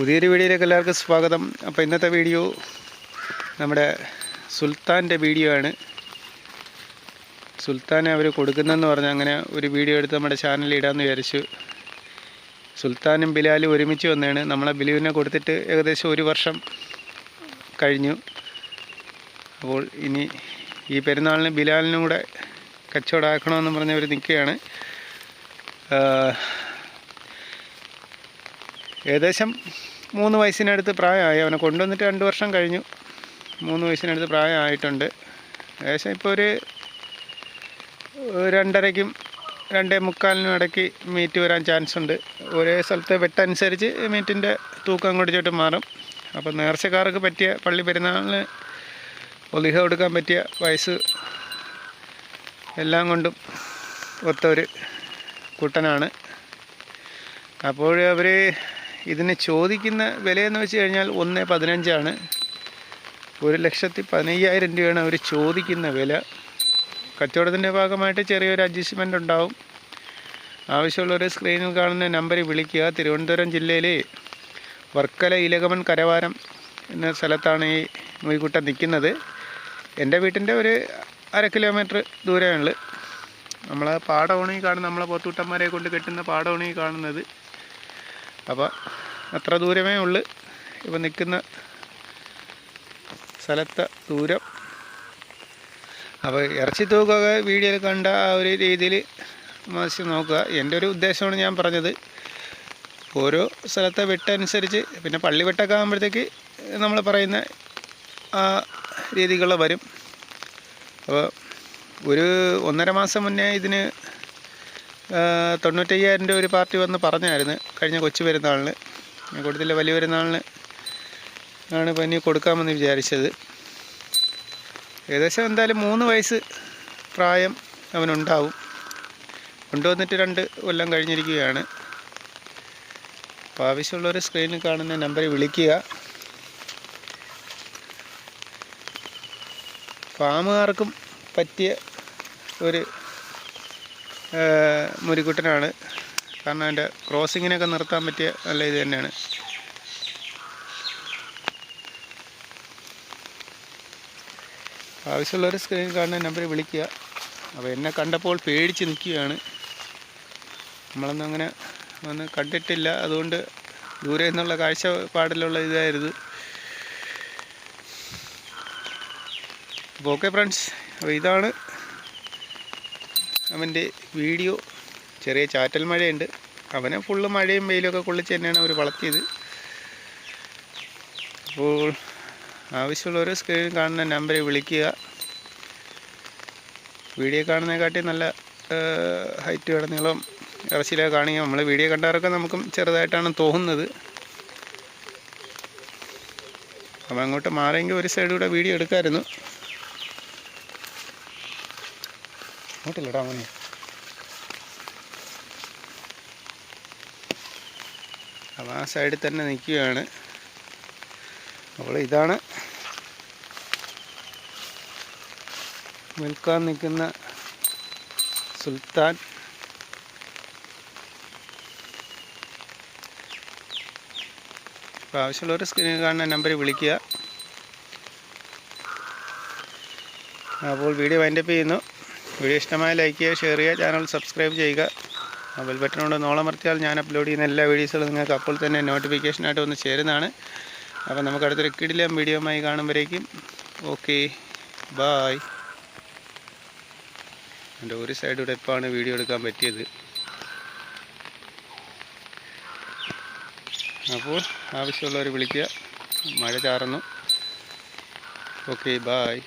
പുതിയൊരു വീഡിയോയിലേക്ക് എല്ലാവർക്കും സ്വാഗതം. അപ്പോൾ ഇന്നത്തെ വീഡിയോ നമ്മുടെ സുൽത്താന്റെ വീഡിയോ ആണ്. സുൽത്താനെ അവർ കൊടുക്കുന്നതെന്ന് പറഞ്ഞാൽ അങ്ങനെ ഒരു വീഡിയോ എടുത്ത് നമ്മുടെ ചാനലിൽ ഇടാമെന്ന് വിചാരിച്ചു. സുൽത്താനും ബിലാലും ഒരുമിച്ച് വന്നതാണ്. നമ്മളെ ബിലുവിനെ കൊടുത്തിട്ട് ഏകദേശം ഒരു വർഷം കഴിഞ്ഞു. അപ്പോൾ ഇനി ഈ പെരുന്നാളിന് ബിലാലിനും കൂടെ കച്ചവടമാക്കണമെന്ന് പറഞ്ഞവർ നിൽക്കുകയാണ്. ഏകദേശം മൂന്ന് വയസ്സിനടുത്ത് പ്രായമായി. അവനെ കൊണ്ടുവന്നിട്ട് രണ്ട് വർഷം കഴിഞ്ഞു. മൂന്ന് വയസ്സിനടുത്ത് പ്രായമായിട്ടുണ്ട്. ഏകദേശം ഇപ്പോൾ ഒരു രണ്ടരയ്ക്കും രണ്ടേ മുക്കാലിനും ഇടയ്ക്ക് മീറ്റ് വരാൻ ചാൻസ് ഉണ്ട്. ഒരേ സ്ഥലത്തെ വെട്ടനുസരിച്ച് മീറ്റിന്റെ തൂക്കം അങ്ങോട്ട് ചോട്ട് മാറും. അപ്പോൾ നേർച്ചക്കാർക്ക് പറ്റിയ പള്ളി പെരുന്നാളിന് ഒലിഹ കൊടുക്കാൻ പറ്റിയ വയസ്സ് എല്ലാം കൊണ്ടും ഒത്തൊരു കുട്ടനാണ്. അപ്പോൾ അവർ ഇതിന് ചോദിക്കുന്ന വിലയെന്ന് വെച്ച് കഴിഞ്ഞാൽ ഒന്ന് പതിനഞ്ചാണ്. ഒരു ലക്ഷത്തി പതിനയ്യായിരം രൂപയാണ് അവർ ചോദിക്കുന്ന വില. കച്ചവടത്തിന്റെ ഭാഗമായിട്ട് ചെറിയൊരു അഡ്ജസ്റ്റ്മെന്റ് ഉണ്ടാവും. ആവശ്യമുള്ളവർ സ്ക്രീനിൽ കാണുന്ന നമ്പറിൽ വിളിക്കുക. തിരുവനന്തപുരം ജില്ലയിലെ വർക്കല ഇലകമൺ കരവാരം എന്ന സ്ഥലത്താണ് ഈ മൊയ്ക്കുട്ടൻ നിൽക്കുന്നത്. എന്റെ വീട്ടിന്റെ ഒരു അര കിലോമീറ്റർ ദൂരമുള്ളു നമ്മളെ പാടവണി കാണുന്നത്. നമ്മളെ പോത്തൂട്ടന്മാരെ കൊണ്ട് കെട്ടുന്ന പാടവണി കാണുന്നത്. അപ്പോൾ അത്ര ദൂരമേ ഉള്ളു. ഇപ്പം നിൽക്കുന്ന സ്ഥലത്തെ ദൂരം. അപ്പോൾ ഇറച്ചി തൂക്കൊക്കെ വീഡിയോയിൽ കണ്ട ആ ഒരു രീതിയിൽ മത്സ്യം നോക്കുക. എന്റെ ഒരു ഉദ്ദേശമാണ് ഞാൻ പറഞ്ഞത്. ഓരോ സ്ഥലത്തെ വെട്ടനുസരിച്ച് പിന്നെ പള്ളി വെട്ടൊക്കെ ആകുമ്പോഴത്തേക്ക് നമ്മൾ പറയുന്ന ആ രീതികൾ വരും. അപ്പോൾ ഒരു ഒന്നര മാസം മുന്നേ ഇതിന് തൊണ്ണൂറ്റയ്യായിരം രൂപ ഒരു പാർട്ടി വന്ന് പറഞ്ഞായിരുന്നു. കഴിഞ്ഞ കൊച്ചു പെരുന്നാളിന്. ഞാൻ കൊടുത്തില്ല വലിയ പെരുന്നാളിന് ആണ് ഇപ്പം ഇനി കൊടുക്കാമെന്ന് വിചാരിച്ചത്. ഏകദേശം എന്തായാലും മൂന്ന് വയസ്സ് പ്രായം അവനുണ്ടാവും. കൊണ്ടുവന്നിട്ട് രണ്ട് കൊല്ലം കഴിഞ്ഞിരിക്കുകയാണ്. അപ്പോൾ ആവശ്യമുള്ളവർ സ്ക്രീനിൽ കാണുന്ന നമ്പറിൽ വിളിക്കുക. ഫാമുകാർക്കും പറ്റിയ ഒരു മുരിക്കുട്ടനാണ് കാരണം അതിന്റെ ക്രോസിങ്ങിനൊക്കെ നിർത്താൻ പറ്റിയ നല്ല ഇത് തന്നെയാണ്. ആവശ്യമുള്ളവർ സ്ക്രീൻ കാണുന്ന നമ്പറിൽ വിളിക്കുക. അപ്പോൾ എന്നെ കണ്ടപ്പോൾ പേടിച്ച് നിൽക്കുകയാണ്. നമ്മളൊന്നും അങ്ങനെ ഒന്ന് കണ്ടിട്ടില്ല. അതുകൊണ്ട് ദൂരെ നിന്നുള്ള കാഴ്ചപ്പാടിലുള്ള ഇതായിരുന്നു. അപ്പോൾ ഓക്കെ ഫ്രണ്ട്സ് അപ്പോൾ ഇതാണ് അവന്റെ വീഡിയോ ചെറിയ ചാറ്റൽ മഴയുണ്ട്. അവനെ ഫുള്ള് മഴയും വെയിലൊക്കെ കൊള്ളിച്ച് തന്നെയാണ് അവർ വളർത്തിയത്. അപ്പോൾ ആവശ്യമുള്ള ഓരോ സ്ക്രീനിൽ കാണുന്ന നമ്പറിൽ വിളിക്കുക. വീഡിയോ കാണുന്നതിനെക്കാട്ടി നല്ല ഹൈറ്റ് കിടന്നീളം ഇറച്ചിലൊക്കെ കാണിക്കുക നമ്മൾ വീഡിയോ കണ്ടവരൊക്കെ നമുക്കും ചെറുതായിട്ടാണ് തോന്നുന്നത്. അപ്പം അങ്ങോട്ട് മാറിയെങ്കിൽ ഒരു സൈഡിലൂടെ വീഡിയോ എടുക്കാമായിരുന്നു അങ്ങോട്ടില്ലടാ മോനെ. അപ്പം ആ സൈഡിൽ തന്നെ നിൽക്കുകയാണ്. അപ്പോൾ ഇതാണ്. വിൽക്കാൻ നിൽക്കുന്ന സുൽത്താൻ. അപ്പോൾ ആവശ്യമുള്ളവർ സ്ക്രീനിൽ കാണുന്ന നമ്പറിൽ വിളിക്കുക. അപ്പോൾ വീഡിയോ വൈൻഡപ്പ് ചെയ്യുന്നു. വീഡിയോ ഇഷ്ടമായ ലൈക്ക് ചെയ്യുക ഷെയർ ചെയ്യുക ചാനൽ സബ്സ്ക്രൈബ് ചെയ്യുക. മൊബൈൽ കൊണ്ട് നോളമർത്തിയാൽ ഞാൻ അപ്ലോഡ് ചെയ്യുന്ന എല്ലാ വീഡിയോസുകളും നിങ്ങൾക്ക് അപ്പോൾ തന്നെ നോട്ടിഫിക്കേഷനായിട്ട് വന്ന് ചേരുന്നതാണ്. അപ്പോൾ നമുക്ക് അടുത്തൊരു കിടിലം വീഡിയോയുമായി കാണുമ്പോഴേക്കും ഓക്കെ ബായ് എന്റെ ഒരു സൈഡിലൂടെ ആണ് വീഡിയോ എടുക്കാൻ പറ്റിയത്. അപ്പോൾ ആവശ്യമുള്ളവർ വിളിക്കുക. മഴ ചാറുന്നു. Okay bye